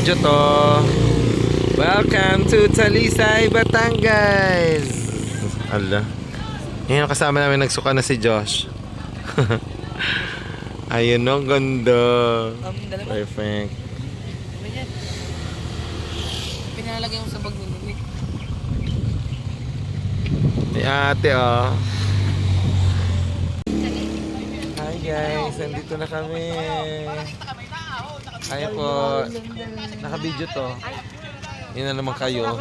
Nakabidyo to. Welcome to Talisay, Batangas. Ala. Yan ang kasama namin nagsuka na si Josh. Ayun no, ganda. Perfect. Pinalagay mo sa bag ni Nick. Ni ate oh. Hi guys, nandito na kami. Ay po. Naka-video to. Yun na naman kayo.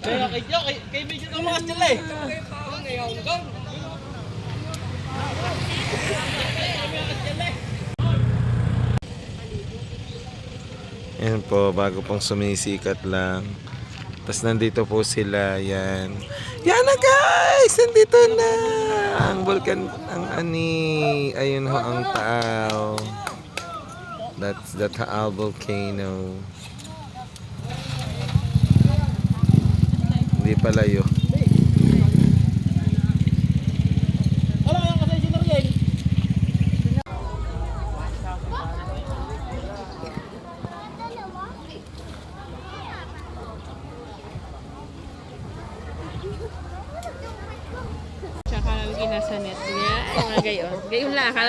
Kaya kay Jo, kay, kay medyo ng mga sila eh. Yan po, bago pang sumisikat lang. Tapos nandito po sila, yan. Yan na guys! Nandito na! Ang vulkan, ang ani. Ayun ho, ang taaw. That's the Taal volcano. Hindi palayo.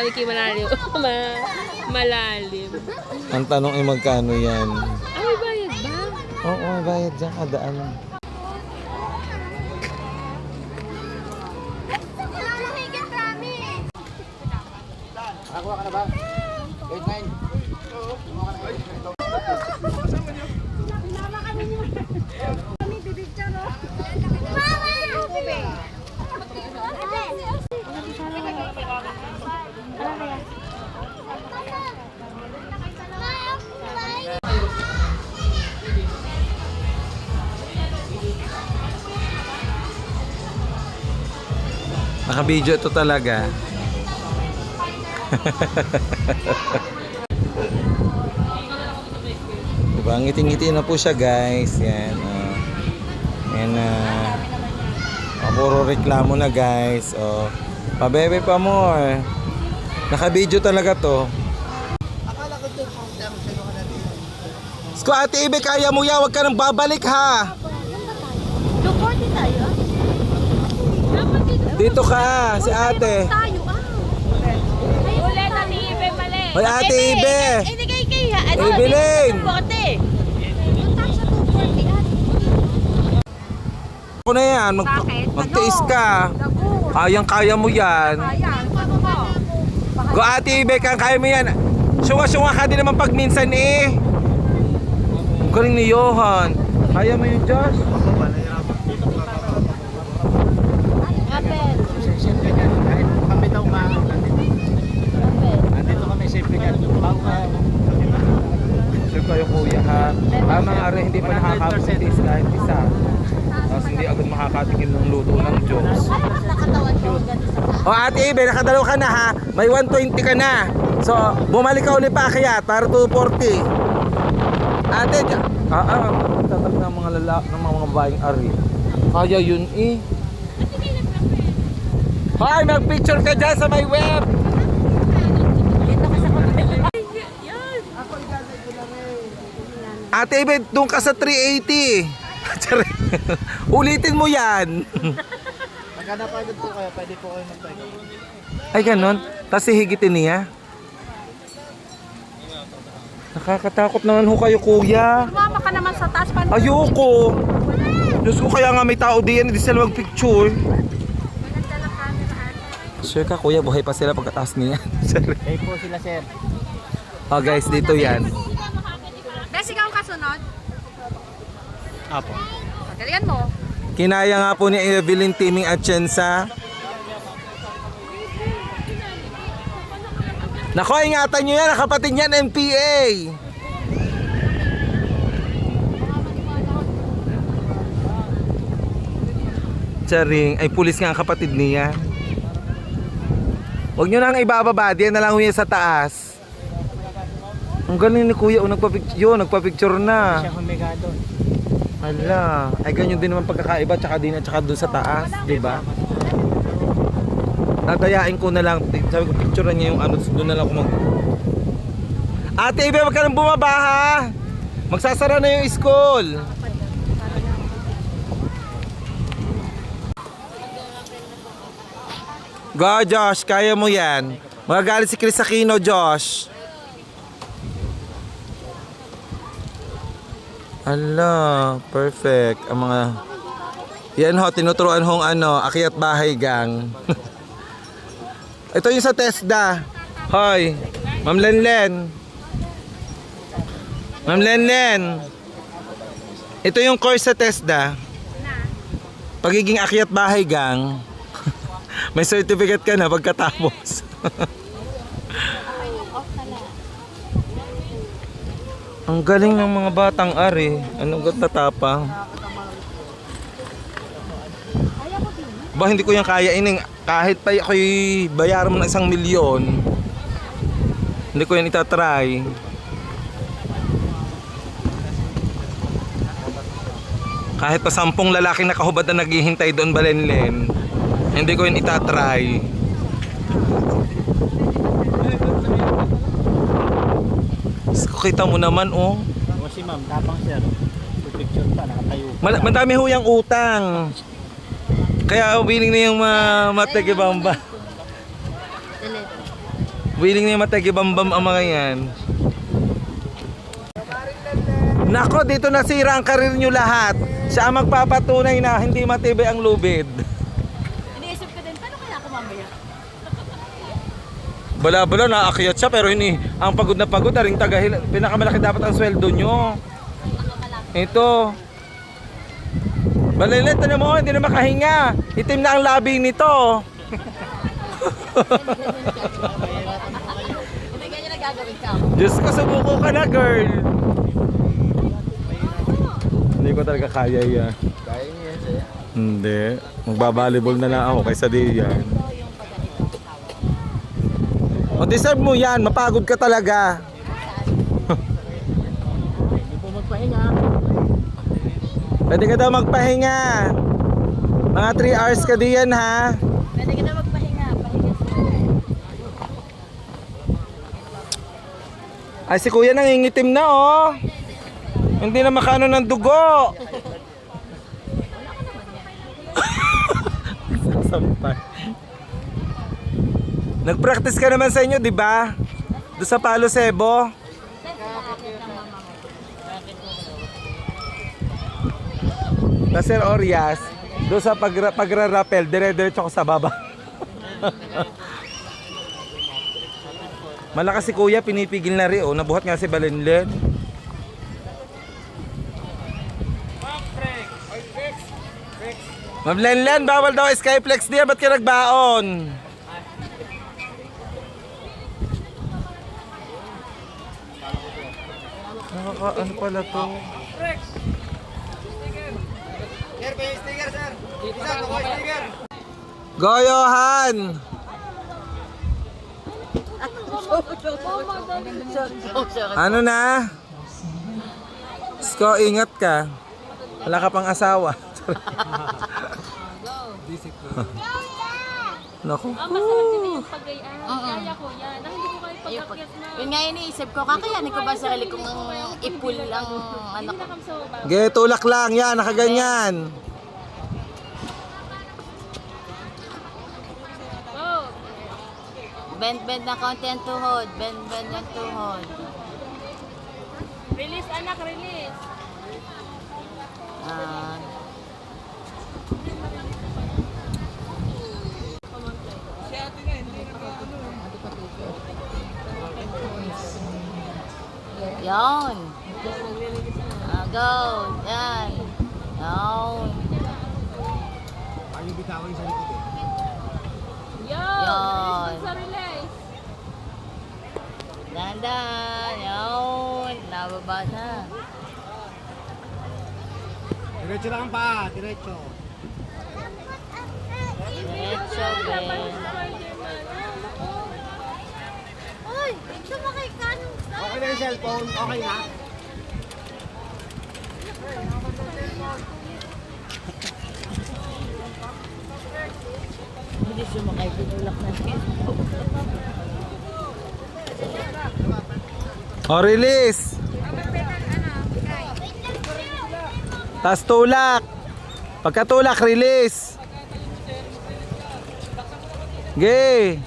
Maliki malalim. Ma malalim. Ang tanong ay magkano yan? Ay, may bayad ba? Oo, oh, oh, bayad dyan. Kadaan lang. Nakakuha ka na ba? 8-9. Nakabidyo ito talaga. diba, ngiting-ngiti na po siya guys. Yan. Uh, yan na. Uh, puro reklamo na guys. Oh, pabebe pa more. Nakabidyo talaga to. Sko, ate Ibe, kaya mo yan. Huwag ka nang babalik ha. Luporte tayo? Dapat dito. Ka, si ate. Tayo ah. Ulit na ni Ibe mali. Hoy, ate Ibe. Hindi kay. Ano? Evelyn! Bote. Doon tayo sa 240 at. Ako na yan, mag Bakit? magtiis ka. Lago. Kayang kaya mo yan. Ano? Go ate Ibe, kang kaya mo yan. Sunga-sunga ka din naman pag minsan eh. Ang Galing ni Johan. Kaya mo yun, Josh? Apel. Siyempre yan. Kahit kami daw mahal. Nandito kami siyempre yan. Bago ka. Sure kayo ha. Ah, mga are hindi pa nakakapagsitis kahit isa. Tapos hindi agad makakatikim ng luto ng ko. O ate Ibe, nakadalaw ka na ha. May 120 ka na. So, bumalik ka ulit pa kaya para 240. Ate, ah, ah, tatak ng mga lala, ng mga mga babaeng ari. Kaya yun eh. Hoy, mag-picture ka dyan sa may web. Ate Ibe, doon ka sa 380. Tsari. Ulitin mo yan. Nagkanapagan po kayo. Pwede po kayo magtayo. Ay, ganon. Tapos hihigitin niya. Nakakatakot naman ho kayo, kuya. Sumama ka naman sa taas. Paano? Ayoko. Diyos ko, kaya nga may tao diyan, hindi sila magpicture. Sure ka, kuya, buhay pa sila pagkataas niya. Sorry. Kayo po sila sir. oh, guys, dito yan. Kasunod. Apo. Galingan mo. Kinaya nga po ni Evelyn Timing Atienza. Nako, ingatan nyo yan, kapatid niyan, MPA. Charing, ay pulis nga ang kapatid niya. Huwag nyo nang ibababa, diyan na lang huya sa taas. Ang galing ni kuya, oh, nagpa-picture, yun, nagpa-picture na. Siya humigado. Hala, ay ganyan din naman pagkakaiba tsaka din at tsaka doon sa taas, 'di ba? Tatayain ko na lang, sabi ko picturean niya yung ano, doon na lang ako mag Ate Ibe, wag ka nang bumaba ha. Magsasara na yung school. Go Josh, kaya mo yan. Magagalit si Chris Aquino, Josh. Ala, perfect. Ang mga... Yan ho, tinuturuan hong ano, akyat bahay gang. Ito yung sa TESDA. Hoy, Ma'am Lenlen. Ma'am Lenlen. Ito yung course sa TESDA. Pagiging akyat bahay gang. May certificate ka na pagkatapos. Ang galing ng mga batang ari. Anong gat natapang? Ba, hindi ko yan kaya ining. Kahit pa ako'y bayaran mo ng isang milyon, hindi ko yan itatry. Kahit pa sampung lalaking nakahubad na naghihintay doon balenlen, hindi ko yan itatry. Diyos ko, Kita mo naman oh. O si ma'am, tapang sir. Picture pa, nakatayo. Mal- madami ho yung utang. Kaya willing na yung ma matagibamba. Willing na yung matagibambam ang mga yan. Nako, dito nasira ang karir nyo lahat. Siya ang magpapatunay na hindi matibay ang lubid. Iniisip ko din, paano kaya ako mamaya? Bala-bala, naakyat siya pero hindi. Ang pagod na pagod, na rin tagahil. Pinakamalaki dapat ang sweldo nyo. Ito. Balilit, ano mo, hindi na makahinga. Itim na ang labi nito. Diyos ko, subuko ka na, girl. Hindi ko talaga kaya yan. Kaya niya sir. Hindi. Magbabalibol na lang ako kaysa di yan. O deserve mo yan, mapagod ka talaga. Hindi po magpahinga. Pwede ka daw magpahinga. Mga 3 hours ka diyan ha. Pwede ka na magpahinga. Pahinga Ay si kuya nangingitim na oh. Hindi na makano ng dugo. Sampay. Nag-practice ka naman sa inyo, di ba? Doon sa Palo Sebo. Na Sir Orias, doon sa pagra pagra-rappel, dire-diretso ko sa baba. Malakas si kuya, pinipigil na rin. Oh, nabuhat nga si Balenlen. Ma'am Lenlen, bawal daw Skyflex diyan. Ba't ka nagbaon? Nakaka, ano pala to? Sir, pa yung sticker sir. Isa, yung sticker. Goyohan! Ano na? Sko, ingat ka. Wala ka pang asawa. Naku. Ang masarap din yung pagayaan. Kaya ko yan. Ang pag-akyat na. Yun nga iniisip ko, kakayanin ko ba sarili kong ipul ang ano ko? Ge, tulak lang. Yan, nakaganyan. Oh, Bend-bend na konti ang tuhod. Bend-bend ng tuhod. release anak, release. Yan. Ah, go. Yan. Yan. Ayaw bitawan sa likod eh. Yo, Yan. release sa release. Dandan. Yan. Nababa na. Diretso lang ang paa, diretso. Diretso, Ben. Uy, sumakay ka. Na yung cellphone, okay na. Hindi sumakay. Pinulak na. O, release. Tapos tulak. Pagkatulak, release. Gay.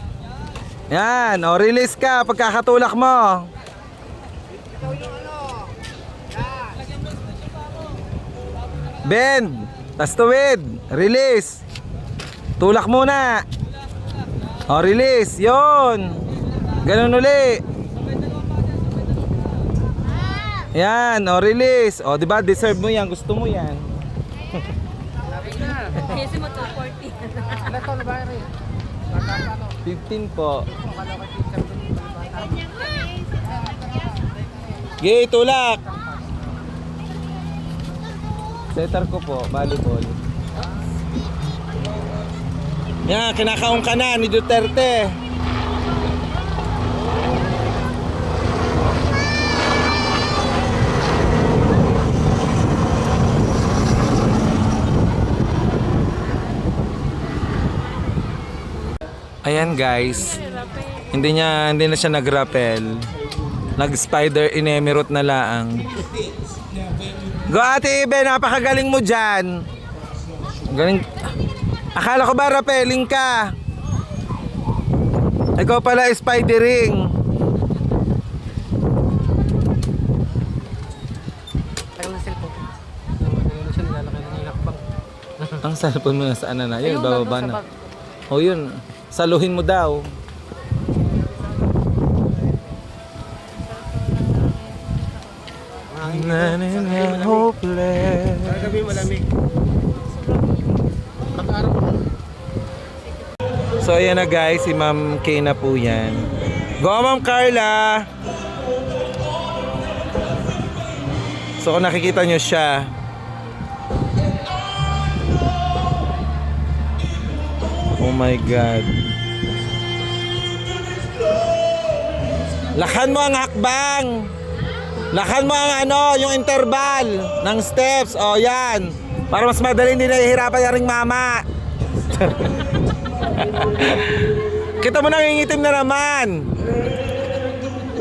Yan, o release ka pagkakatulak mo. Bend. Tapos. Release. Tulak muna. O, release. Yon. Ganun uli. Yan, o release. O, di ba deserve mo yan, gusto mo yan. Kasi mo 240. Ano to na ba rin? 15 po. Gay, tulak. Setter ko po, volleyball. Yan, kinakaong ka na ni Duterte. Ayan guys. Hindi niya hindi na siya nag-rappel. Nag-spider in Emirate na laang. Go Ate Ibe, napakagaling mo diyan. Galing. Akala ko ba rappelling ka? Ikaw pala spidering. Ang cellphone mo na saan na na? Yun, Ayun, bababa na. O yun, saluhin mo daw. Na guys, si Ma'am Kay po yan. Go Ma'am Carla! So kung nakikita nyo siya, Oh my God. Lakhan mo ang hakbang! Lakhan mo ang ano, yung interval ng steps. O yan. Para mas madali hindi nahihirapan yung ring mama. Kita mo nangingitim na naman.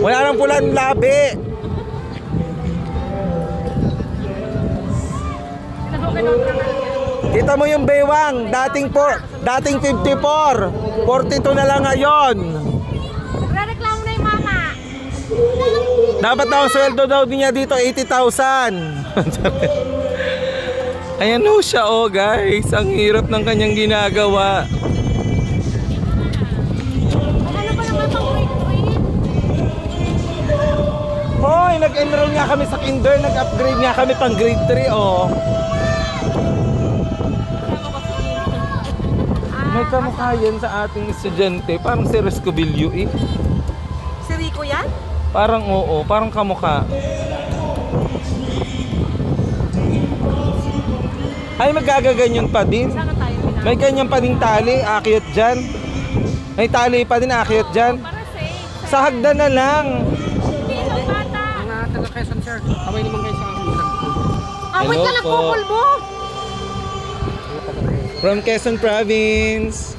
Wala nang pulan labi. Kita mo yung baywang, dating po, dating 54, 42 na lang ngayon. Reklamo na yung mama. Dapat daw sweldo daw niya dito 80,000. Ayan ho siya oh guys, ang hirap ng kanyang ginagawa. Hoy, nag-enroll nga kami sa kinder, nag-upgrade nga kami pang grade 3 oh. May kamukha yan sa ating estudyante, parang si Rescobilio eh. Si Rico yan? Parang oo, parang kamukha. Ay, magagaganyan pa din. May ganyan pa din tali, akyat dyan. May tali pa din, akyat dyan. Sa hagdan na lang. Hello ka po. kupol mo. From Quezon Province.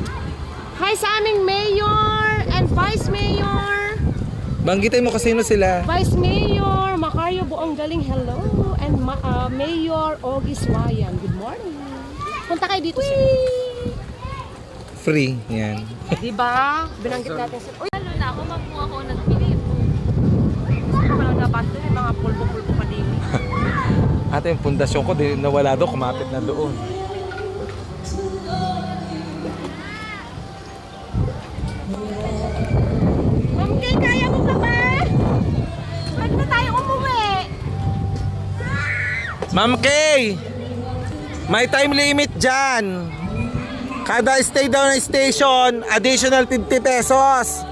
Hi sa aming mayor and vice mayor. Banggitin mo kasi sino sila. Vice Mayor Macario Buong Galing, hello. And ma- uh, Mayor Ogis Wayan, good morning. Punta kayo dito, sir. Free, yan. Di ba? Binanggit natin, sir. Uy, Lalo na ako, mabuha ako nagpilit. ano ka lang dapat doon? Mga pulbo-pulbo pa din. Ate, yung pundasyon ko, di, nawala doon, kumapit na doon. Ma'am Kay, kaya mo pa ba? Pwede na tayo umuwi. Ma'am Kay! May time limit dyan. Kada stay down na station, additional 50 pesos.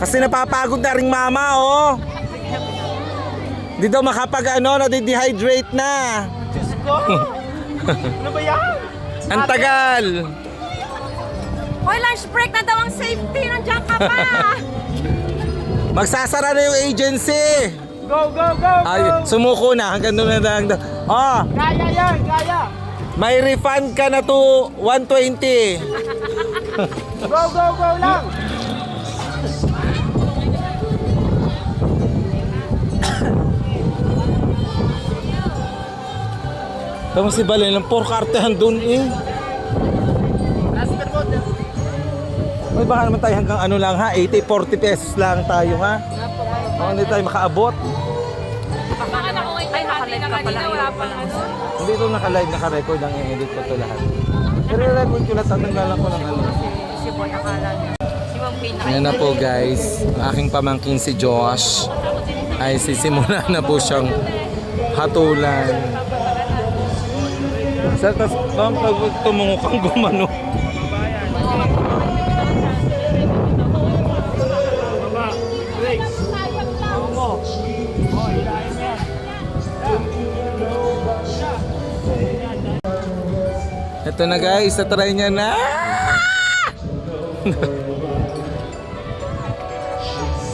Kasi napapagod na ring mama, oh. Di daw makapag ano, nade-dehydrate na. Ano ba yan? Ang tagal. Hoy, lunch break na daw ang safety. Nandiyan ka pa. Magsasara na yung agency. Go, go, go! Ay, sumuko na. Hanggang doon na lang. Oh, Kaya yan, kaya! may refund ka na to 120. Go, go, go lang! Tama si Balen, ang pork artehan doon eh. May baka naman tayo hanggang ano lang ha, 80, 40 pesos lang tayo ha. O, hindi tayo makaabot. Baka na kung ay hati na kanina, wala pang ano. Hindi ito naka-live, naka-record ang i-edit ko to lahat. Pero record ko lahat, tatanggalan ko ng ano. Si Boy akala niya. Ayan na po guys, aking pamangkin si Josh ay sisimula na po siyang hatulan. Sa tas, bang pag tumungo kang gumano. Ito na guys, try niya na.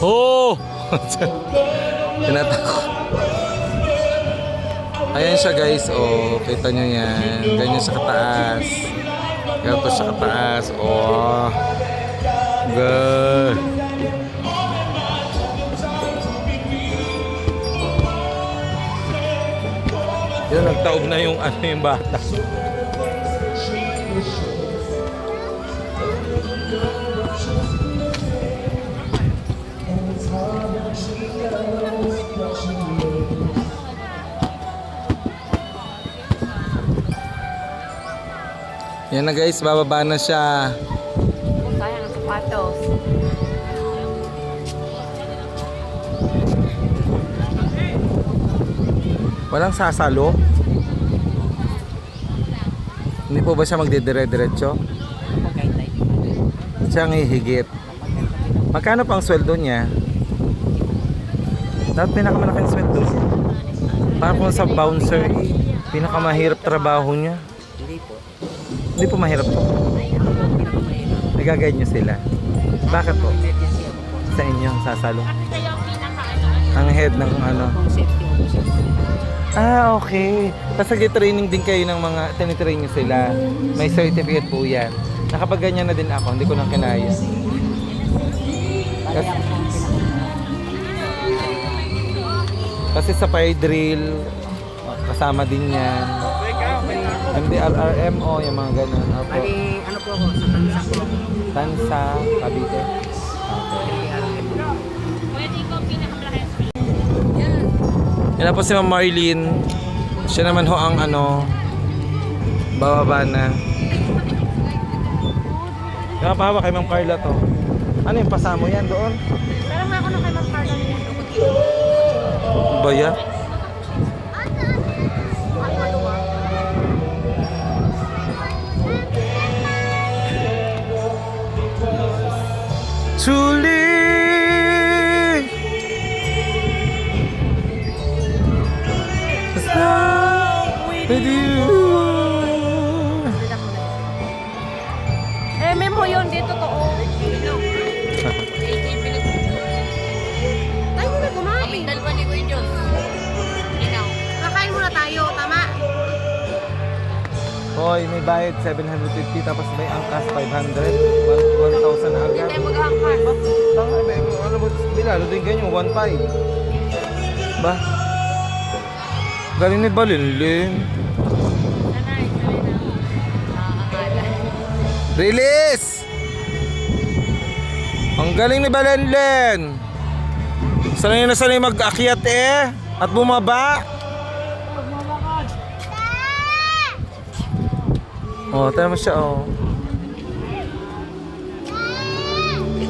Oh! Tinatakot. Ayan siya guys, oh. Kita nyo yan. Ganyan siya kataas. Ganyan po siya kataas. Oh. Good. Yun, nagtaob na yung ano yung bata. Yan na guys, bababa na siya. Sayang ang sapatos. Walang sasalo? Hindi po ba siya magdidire-diretso? Siya ang hihigit. Magkano pang sweldo niya? Dapat pinakamalaking sweldo niya. Para sa bouncer, pinakamahirap trabaho niya. Hindi po. Po mahirap to. Nagagayad niyo sila. Bakit po? Po. Sa inyo, sasalo. Ang head ng ano. Ah, okay. Tapos training din kayo ng mga, tinitrain nyo sila. May certificate po yan. Nakapag ganyan na din ako, hindi ko na kinaya. Kasi, kasi sa fire drill, kasama din yan. MDRRMO, yung mga ganun. Opo. Bali, ano po ako, sa tansa po ako. Tansa, Cavite. Yan na po si Ma'am Marlene. Siya naman ho ang ano, bababa na. Kaya pahawa kay Ma'am Carla to. Ano yung pasamo yan doon? Pero nga ako na kay Ma'am Carla nito. Baya? To. late. Bayad 750 tapos may angkas 500 1,000 na agad Tayo maghahangkan. Tanga ba? Ano ba? Bilalo din ganyan, 1.5. Ba? Galing ni Balinlin. Nakakakala. Release! Ang galing ni Balinlin. Sanay na sanay mag-akyat eh. At bumaba. Oh, tayo mo siya oh.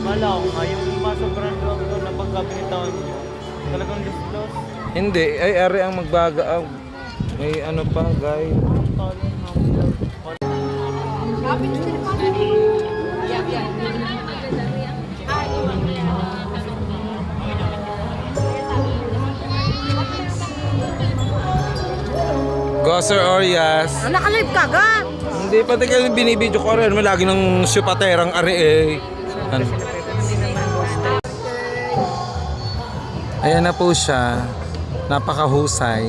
Wala ako nga, yung masobrang lang ko na pagkabinitawan niyo. Talagang lust-lust. Hindi, ay ari ang magbaga. ah, may ano pa, guy. Go Sir Orias. Ah, naka-live ka ga? Hindi pati kayo binibidyo ko rin. May lagi ng syupaterang ari eh. Ano? Ayan na po siya. Napakahusay.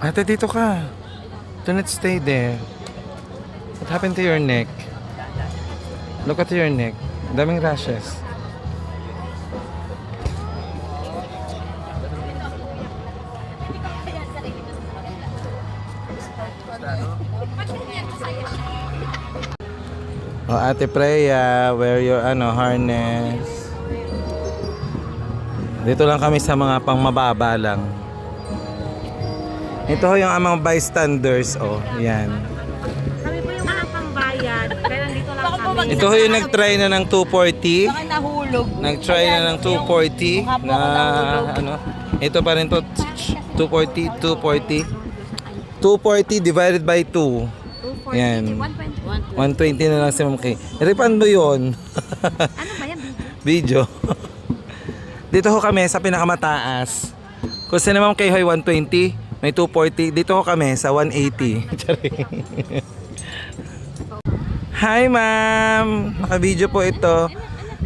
Ate, dito ka. Do not stay there. What happened to your neck? Look at your neck. Daming rashes. Oh, Ate Freya, wear your ano, harness. Dito lang kami sa mga pang mababa lang. Ito ho yung amang bystanders, oh. Yan. Kami po yung mga pambayad. Kaya nandito lang kami. Ito ho yung nag-try na ng 240. Bakit nahulog? Nag-try na ng 240 na ano. Ito pa rin to 240, 240. 240 divided by 2. Yan. 120 na lang si Ma'am Kay. Refund mo yun. Ano ba yan? Video. Dito ho kami sa pinakamataas. Kung sa Ma'am Kay Hoy 120, may 240. Dito kami sa 180. Charing. Hi ma'am! Naka-video po ito.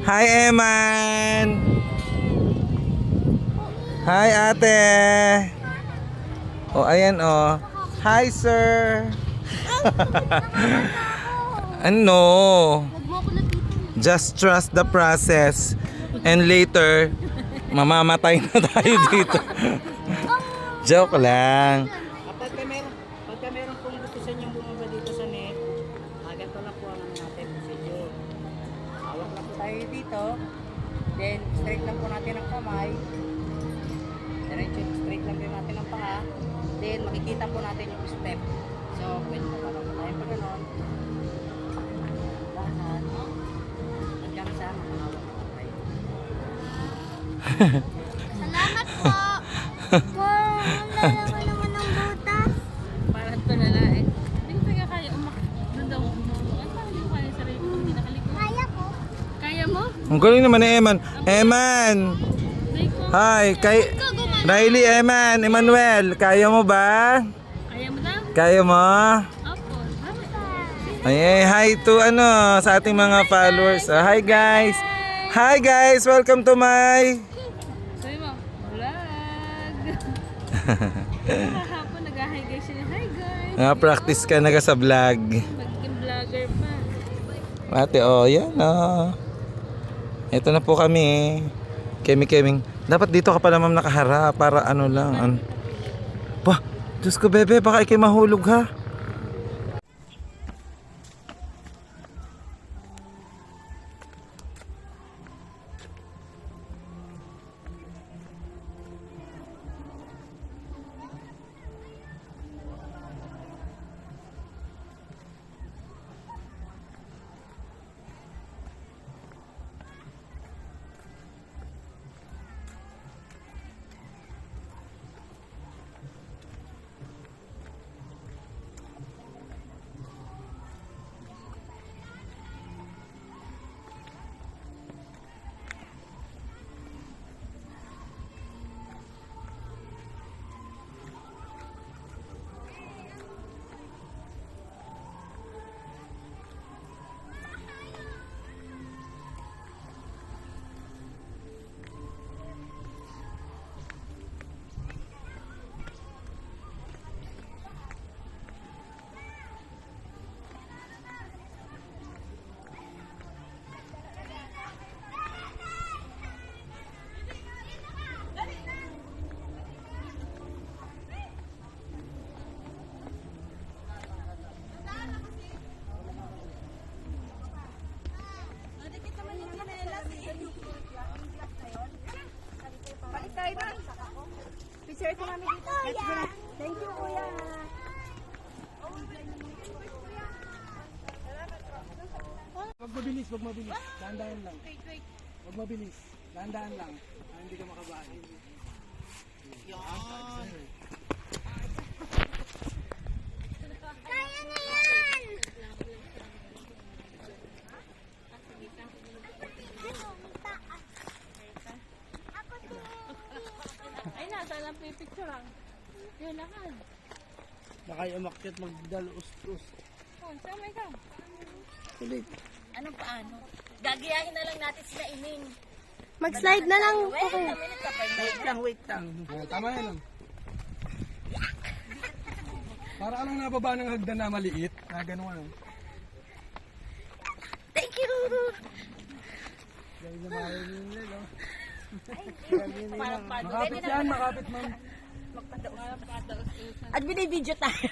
Hi Eman! Hi ate! O ayan o. Hi sir! ano? Just trust the process. And later, mamamatay na tayo dito. Joke lang. Pagka meron, pagka meron pong gusto sa inyong bumaba dito sa net, ah, ganito na po ang ano natin procedure. Hawak lang po tayo dito. Then, straight lang po natin ang kamay. Diretso, straight lang din natin ang paa. Then, makikita po natin yung step. So, pwede po parang tayo pa ganon. Dahan. Hanggang sa makahawak na tayo. Salamat po. Po, lalaman naman ng butas. Parang ito na lang eh. Hindi ko talaga kaya umak. Doon daw umuwi. Ay, parang hindi ko kaya sarili ko pag hindi nakaliko. Kaya ko. Kaya mo? Ang galing naman ni Eman. Eman! Hindi ko. Hi! Kay... Riley Eman! Emmanuel! Kaya mo ba? Kaya mo daw? Kaya mo? Opo. Ay, ay, hi to ano sa ating mga followers. Ah, hi guys. Hi guys, welcome to my. Kahapon nag-hi guys siya. Hi guys. Ah, practice ka na ka sa vlog. Magiging vlogger pa. Ate, oh, yan oh. Ito na po kami. Kemi Keming. Dapat dito ka pala ma'am nakaharap para ano lang. An Bah, Diyos ko bebe, baka ikay mahulog ha. Wag mabilis, wag mabilis. Dahan-dahan lang. Wag mabilis. Dahan-dahan lang. Para hindi ka makabahan. Kaya na yan! Ako, taas. Ako, picture lang. Yun, lakad. Baka yung umakyat magdal-us-us. Oh, sama ka. Ulit. Ano paano? Gagayahin na lang natin sila ining. Mag-slide na lang. Wait, a minute ka pa. Wait lang, wait lang. Ah, tama yan lang. Para ka lang nababa ng hagdan na maliit. Ah, ganun ano. Thank you! Dahil no? Makapit yan, makapit ma'am. At binibidyo tayo.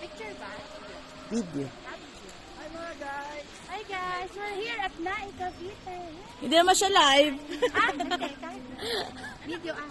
Picture ba? Video. Guys, we're here at Nai Cavite. Hindi naman siya live. Ah, hindi. Video ah.